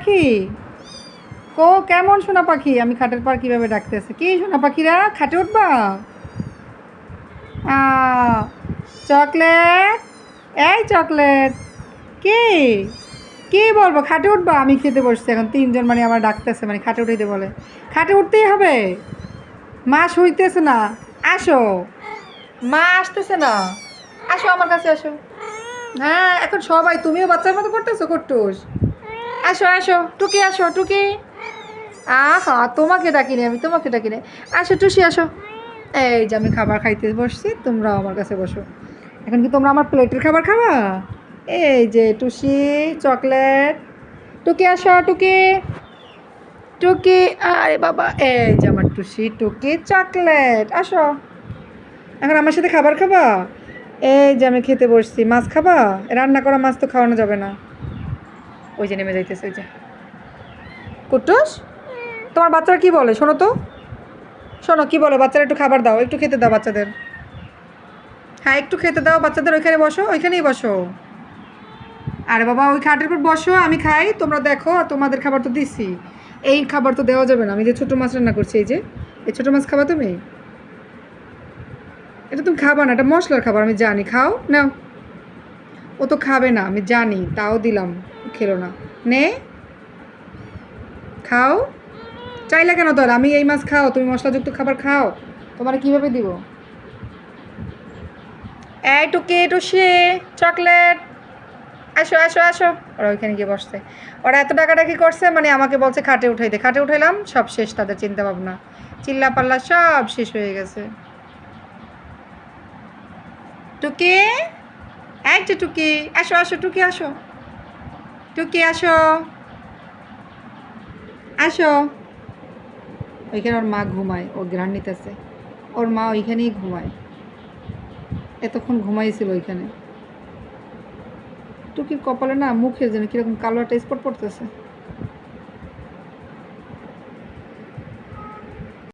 পাখি? কো, কেমন সোনা পাখি? আমি খাটের পর কীভাবে ডাকতেছে কি সোনা পাখিরা? খাটে উঠবা? চকলেট? এই চকলেট। কি? কি বলব? খাটে উঠবা? আমি খেতে বসছি এখন। তিনজন মানে আমার ডাকতেছে মানে খাটে উঠাইতে বলে। খাটে উঠতেই হবে? মা শুইতেছে না। আসো। মা আসতেছে না। আসো আমার কাছে আসো। হ্যাঁ এখন সবাই, তুমিও বাচ্চার মতো করতেছো, কট্টুস? আসো আসো, টুকি আসো, টুকি। আহা, তোমাকে ডাকিনি আমি, তোমাকে ডাকিনি। আসো, টুসি, আসো। এই যে আমি খাবার খাইতে বসছি, তোমরাও আমার কাছে বসো। এখন কি তোমরা আমার প্লেটের খাবার খাবা? এই যে, টুসি, চকলেট। টুকি, আসো, টুকি। টুকি, আরে বাবা, এই যে আমার টুসি, টুকি, চকলেট। আসো। এখন আমার সাথে খাবার খাবা? এই যে আমি খেতে বসছি, মাছ খাবা? রান্না করা মাছ তো খাওয়ানো যাবে না। ওই যে নেমে যাইতেছে, ওই যে। কুটুস তোমার বাচ্চারা কি বলে, শোনো তো। শোনো, কি বলে, বাচ্চারা একটু খাবার দাও, একটু খেতে দাও বাচ্চাদের। হ্যাঁ একটু খেতে দাও, বাচ্চাদের ওইখানে বসো, ওইখানেই বসো। আরে বাবা, ওই খাটের উপর বসো, আমি খাই, তোমরা দেখো, আর তোমাদের খাবার তো দিছি। এই খাবার তো দেওয়া যাবে না, আমি যে ছোটো মাছ রান্না করছি, এই যে, এই ছোটো মাছ খাবা তুমি? এটা তুমি খাবা না, এটা মশলার খাবার, আমি জানি, খাও, নাও। ও তো খাবে না, আমি জানি, তাও দিলাম। খেলো না। নে। খাও। চাইলে কেন তোর? আমি এই মাছ খাও, তুমি মশলাযুক্ত খাবার খাও। তোমার কীভাবে দিব? এই টুকি, টুসি, চকলেট। আসো আসো আসো। ওরা ওইখানে গিয়ে বসছে। ওরা এত ডাকাডাকি করছে মানে আমাকে বলছে খাটে উঠাইতে খাটে উঠাইলাম, সব শেষ, তাদের চিন্তা ভাবনা। চিল্লা পাল্লা সব শেষ হয়ে গেছে। টুকি? এই টুকি। আসো আসো, টুকি, আসো। টুকি, আসো। আসো। ওইখানে ওর মা ঘুমায়, ও গ্রান নিতেছে। ওর মা ওইখানেই ঘুমায়। এতক্ষণ ঘুমাইছিল ওইখানে। টুকির কপালে না মুখের জন্য কীরকম কালো একটা স্পট পড়তেছে।